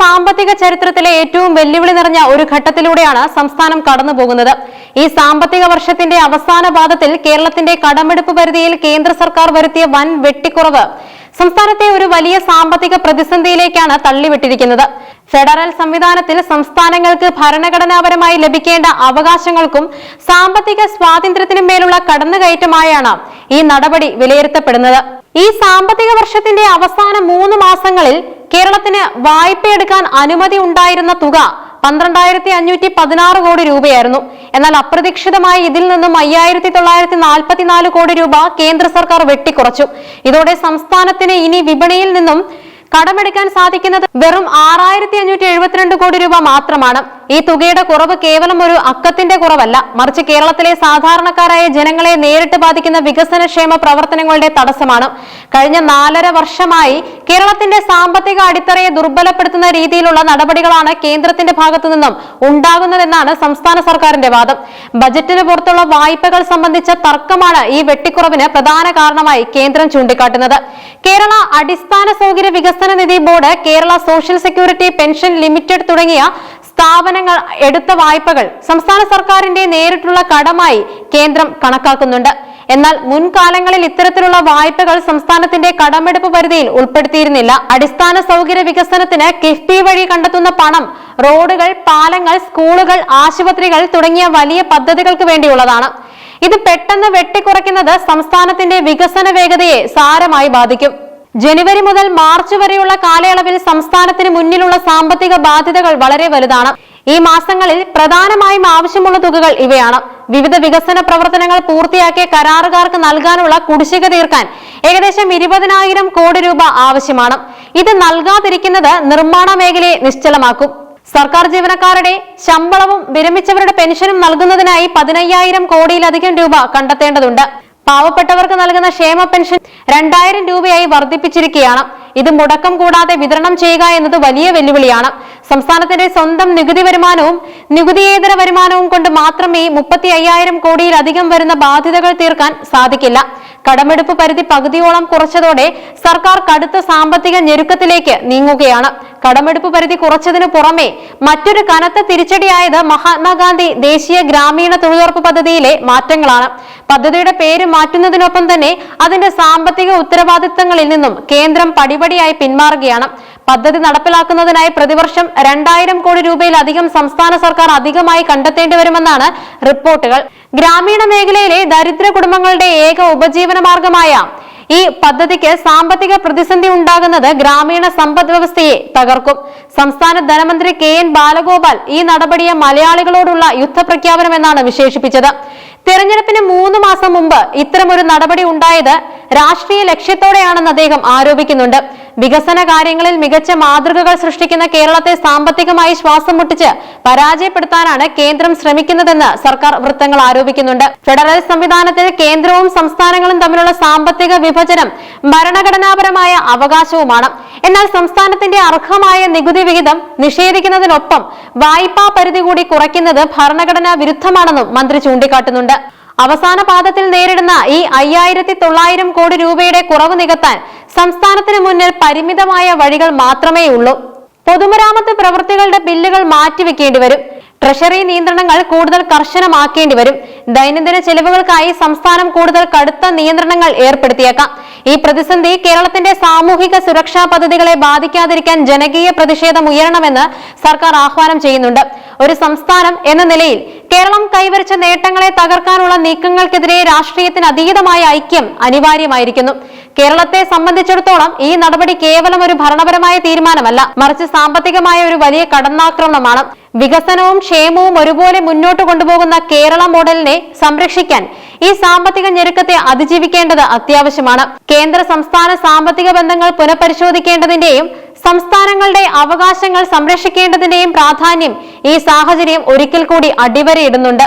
സാമ്പത്തിക ചരിത്രത്തിലെ ഏറ്റവും വെല്ലുവിളി നിറഞ്ഞ ഒരു ഘട്ടത്തിലൂടെയാണ് സംസ്ഥാനം കടന്നു പോകുന്നത്. ഈ സാമ്പത്തിക വർഷത്തിന്റെ അവസാന പാദത്തിൽ കേരളത്തിന്റെ കടമെടുപ്പ് പരിധിയിൽ കേന്ദ്ര സർക്കാർ വരുത്തിയ വൻ വെട്ടിക്കുറവ് സംസ്ഥാനത്തെ ഒരു വലിയ സാമ്പത്തിക പ്രതിസന്ധിയിലേക്കാണ് തള്ളിവിട്ടിരിക്കുന്നത്. ഫെഡറൽ സംവിധാനത്തിൽ സംസ്ഥാനങ്ങൾക്ക് ഭരണഘടനാപരമായി ലഭിക്കേണ്ട അവകാശങ്ങൾക്കും സാമ്പത്തിക സ്വാതന്ത്ര്യത്തിനും മേലുള്ള കടന്നുകയറ്റമായാണ് ഈ നടപടി വിലയിരുത്തപ്പെടുന്നത്. ഈ സാമ്പത്തിക വർഷത്തിന്റെ അവസാന മൂന്ന് മാസങ്ങളിൽ കേരളത്തിന് വായ്പയെടുക്കാൻ അനുമതി ഉണ്ടായിരുന്ന തുക പന്ത്രണ്ടായിരത്തി അഞ്ഞൂറ്റി പതിനാറ് കോടി രൂപയായിരുന്നു. എന്നാൽ അപ്രതീക്ഷിതമായി ഇതിൽ നിന്നും അയ്യായിരത്തി തൊള്ളായിരത്തി നാൽപ്പത്തിനാല് കോടി രൂപ കേന്ദ്ര സർക്കാർ വെട്ടിക്കുറച്ചു. ഇതോടെ സംസ്ഥാനത്തിന് ഇനി വിപണിയിൽ നിന്നും കടമെടുക്കാൻ സാധിക്കുന്നത് വെറും ആറായിരത്തി അഞ്ഞൂറ്റി എഴുപത്തിരണ്ട് കോടി രൂപ മാത്രമാണ്. ഈ തുകയുടെ കുറവ് കേവലം ഒരു അക്കത്തിന്റെ കുറവല്ല. മറിച്ച് കേരളത്തിലെ സാധാരണക്കാരായ ജനങ്ങളെ നേരിട്ട് ബാധിക്കുന്ന വികസനക്ഷേമ പ്രവർത്തനങ്ങളുടെ തടസ്സമാണ്. കഴിഞ്ഞ നാലര വർഷമായി കേരളത്തിന്റെ സാമ്പത്തിക അടിത്തറയെ ദുർബലപ്പെടുത്തുന്ന രീതിയിലുള്ള നടപടികളാണ് കേന്ദ്രത്തിന്റെ ഭാഗത്തു നിന്നും ഉണ്ടാകുന്നതെന്നാണ് സംസ്ഥാന സർക്കാരിന്റെ വാദം. ബജറ്റിന് പുറത്തുള്ള വായ്പകൾ സംബന്ധിച്ച തർക്കമാണ് ഈ വെട്ടിക്കുറവിന് പ്രധാന കാരണമായി കേന്ദ്രം ചൂണ്ടിക്കാട്ടുന്നത്. കേരള അടിസ്ഥാന സൗകര്യ വികസന നിധി board Kerala social security pension limited തുടങ്ങിയ സ്ഥാപനങ്ങൾ എടുത്ത വായ്പകൾ സംസ്ഥാന സർക്കാരിന്റെ നേരിട്ടുള്ള കടമായി കേന്ദ്രം കണക്കാക്കുന്നുണ്ട്. എന്നാൽ മുൻകാലങ്ങളിൽ ഇത്തരത്തിലുള്ള വായ്പകൾ സംസ്ഥാനത്തിന്റെ കടമെടുപ്പ് പരിധിയിൽ ഉൾപ്പെടുത്തിയിരുന്നില്ല. അടിസ്ഥാന സൗകര്യ വികസനത്തിന് കിഫ്ബി വഴി കണ്ടെത്തുന്ന പണം റോഡുകൾ പാലങ്ങൾ സ്കൂളുകൾ ആശുപത്രികൾ തുടങ്ങിയ വലിയ പദ്ധതികൾക്ക് വേണ്ടിയുള്ളതാണ്. ഇത് പെട്ടെന്ന് വെട്ടിക്കുറയ്ക്കുന്നത് സംസ്ഥാനത്തിന്റെ വികസന വേഗതയെ സാരമായി ബാധിക്കും. ജനുവരി മുതൽ മാർച്ച് വരെയുള്ള കാലയളവിൽ സംസ്ഥാനത്തിന് മുന്നിലുള്ള സാമ്പത്തിക ബാധ്യതകൾ വളരെ വലുതാണ്. ഈ മാസങ്ങളിൽ പ്രധാനമായും ആവശ്യമുള്ള തുകകൾ ഇവയാണ്. വിവിധ വികസന പ്രവർത്തനങ്ങൾ പൂർത്തിയാക്കിയ കരാറുകാർക്ക് നൽകാനുള്ള കുടിശ്ശിക തീർക്കാൻ ഏകദേശം ഇരുപതിനായിരം കോടി രൂപ ആവശ്യമാണ്. ഇത് നൽകാതിരിക്കുന്നത് നിർമ്മാണ മേഖലയെ നിശ്ചലമാക്കും. സർക്കാർ ജീവനക്കാരുടെ ശമ്പളവും വിരമിച്ചവരുടെ പെൻഷനും നൽകുന്നതിനായി പതിനയ്യായിരം കോടിയിലധികം രൂപ കണ്ടെത്തേണ്ടതുണ്ട്. പാവപ്പെട്ടവർക്ക് നൽകുന്ന ക്ഷേമ പെൻഷൻ രണ്ടായിരം രൂപയായി വർദ്ധിപ്പിച്ചിരിക്കുകയാണ്. ഇത് മുടക്കം കൂടാതെ വിതരണം ചെയ്യുക എന്നത് വലിയ വെല്ലുവിളിയാണ്. സംസ്ഥാനത്തിന്റെ സ്വന്തം നികുതി വരുമാനവും നികുതിയേതര വരുമാനവും കൊണ്ട് മാത്രമേ മുപ്പത്തി അയ്യായിരം കോടിയിലധികം വരുന്ന ബാധ്യതകൾ തീർക്കാൻ സാധിക്കില്ല. കടമെടുപ്പ് പരിധി പകുതിയോളം കുറച്ചതോടെ സർക്കാർ കടുത്ത സാമ്പത്തിക ഞെരുക്കത്തിലേക്ക് നീങ്ങുകയാണ്. കടമെടുപ്പ് പരിധി കുറച്ചതിനു പുറമെ മറ്റൊരു കനത്ത തിരിച്ചടിയായത് മഹാത്മാഗാന്ധി ദേശീയ ഗ്രാമീണ തൊഴിലുറപ്പ് പദ്ധതിയിലെ മാറ്റങ്ങളാണ്. പദ്ധതിയുടെ പേര് മാറ്റുന്നതിനൊപ്പം തന്നെ അതിന്റെ സാമ്പത്തിക ഉത്തരവാദിത്തങ്ങളിൽ നിന്നും കേന്ദ്രം പടിപടിയായി പിന്മാറുകയാണ്. പദ്ധതി നടപ്പിലാക്കുന്നതിനായി പ്രതിവർഷം രണ്ടായിരം കോടി രൂപയിലധികം സംസ്ഥാന സർക്കാർ അധികമായി കണ്ടെത്തേണ്ടി വരുമെന്നാണ് റിപ്പോർട്ടുകൾ. ഗ്രാമീണ മേഖലയിലെ ദരിദ്ര കുടുംബങ്ങളുടെ ഏക ഉപജീവന മാർഗമായ ഈ പദ്ധതിക്ക് സാമ്പത്തിക പ്രതിസന്ധി ഉണ്ടാകുന്നത് ഗ്രാമീണ സമ്പദ് വ്യവസ്ഥയെ തകർക്കും. സംസ്ഥാന ധനമന്ത്രി കെ എൻ ബാലഗോപാൽ ഈ നടപടിയെ മലയാളികളോടുള്ള യുദ്ധപ്രഖ്യാപനമെന്നാണ് വിശേഷിപ്പിച്ചത്. തെരഞ്ഞെടുപ്പിന് മൂന്ന് മാസം മുമ്പ് ഇത്തരമൊരു നടപടി ഉണ്ടായത് രാഷ്ട്രീയ ലക്ഷ്യത്തോടെയാണെന്ന് അദ്ദേഹം ആരോപിക്കുന്നുണ്ട്. വികസന കാര്യങ്ങളിൽ മികച്ച മാതൃകകൾ സൃഷ്ടിക്കുന്ന കേരളത്തെ സാമ്പത്തികമായി ശ്വാസം മുട്ടിച്ച് പരാജയപ്പെടുത്താനാണ് കേന്ദ്രം ശ്രമിക്കുന്നതെന്ന് സർക്കാർ വൃത്തങ്ങൾ ആരോപിക്കുന്നുണ്ട്. ഫെഡറൽ സംവിധാനത്തിൽ കേന്ദ്രവും സംസ്ഥാനങ്ങളും തമ്മിലുള്ള സാമ്പത്തിക വിഭജനം ഭരണഘടനാപരമായ അവകാശവുമാണ്. എന്നാൽ സംസ്ഥാനത്തിന്റെ അർഹമായ നികുതി വിഹിതം നിഷേധിക്കുന്നതിനൊപ്പം വായ്പാ പരിധി കൂടി കുറയ്ക്കുന്നത് ഭരണഘടനാ വിരുദ്ധമാണെന്നും മന്ത്രി ചൂണ്ടിക്കാട്ടുന്നുണ്ട്. അവസാന പാദത്തിൽ നേരിടുന്ന ഈ അയ്യായിരത്തി തൊള്ളായിരം കോടി രൂപയുടെ കുറവ് നികത്താൻ സംസ്ഥാനത്തിന് മുന്നിൽ പരിമിതമായ വഴികൾ മാത്രമേ ഉള്ളൂ. പൊതുമരാമത്ത് പ്രവൃത്തികളുടെ ബില്ലുകൾ മാറ്റിവെക്കേണ്ടി വരും. ട്രഷറി നിയന്ത്രണങ്ങൾ കൂടുതൽ കർശനമാക്കേണ്ടി വരും. ദൈനംദിന ചെലവുകൾക്കായി സംസ്ഥാനം കൂടുതൽ കടുത്ത നിയന്ത്രണങ്ങൾ ഏർപ്പെടുത്തിയേക്കാം. ഈ പ്രതിസന്ധി കേരളത്തിന്റെ സാമൂഹിക സുരക്ഷാ പദ്ധതികളെ ബാധിക്കാതിരിക്കാൻ ജനകീയ പ്രതിഷേധം ഉയരണമെന്ന് സർക്കാർ ആഹ്വാനം ചെയ്യുന്നുണ്ട്. ഒരു സംസ്ഥാനം എന്ന നിലയിൽ കേരളം കൈവരിച്ച നേട്ടങ്ങളെ തകർക്കാനുള്ള നീക്കങ്ങൾക്കെതിരെ രാഷ്ട്രീയത്തിന് അതീതമായ ഐക്യം അനിവാര്യമായിരിക്കുന്നു. കേരളത്തെ സംബന്ധിച്ചിടത്തോളം ഈ നടപടി കേവലം ഒരു ഭരണപരമായ തീരുമാനമല്ല മറിച്ച് സാമ്പത്തികമായ ഒരു വലിയ കടന്നാക്രമണമാണ്. വികസനവും ക്ഷേമവും ഒരുപോലെ മുന്നോട്ട് കൊണ്ടുപോകുന്ന കേരള മോഡലിനെ സംരക്ഷിക്കാൻ ഈ സാമ്പത്തിക ഞെരുക്കത്തെ അതിജീവിക്കേണ്ടത് അത്യാവശ്യമാണ്. കേന്ദ്ര സംസ്ഥാന സാമ്പത്തിക ബന്ധങ്ങൾ പുനഃപരിശോധിക്കേണ്ടതിന്റെയും സംസ്ഥാനങ്ങളുടെ അവകാശങ്ങൾ സംരക്ഷിക്കേണ്ടതിന്റെയും പ്രാധാന്യം ഈ സാഹചര്യം ഒരിക്കൽ കൂടി അടിവരയിടുന്നുണ്ട്.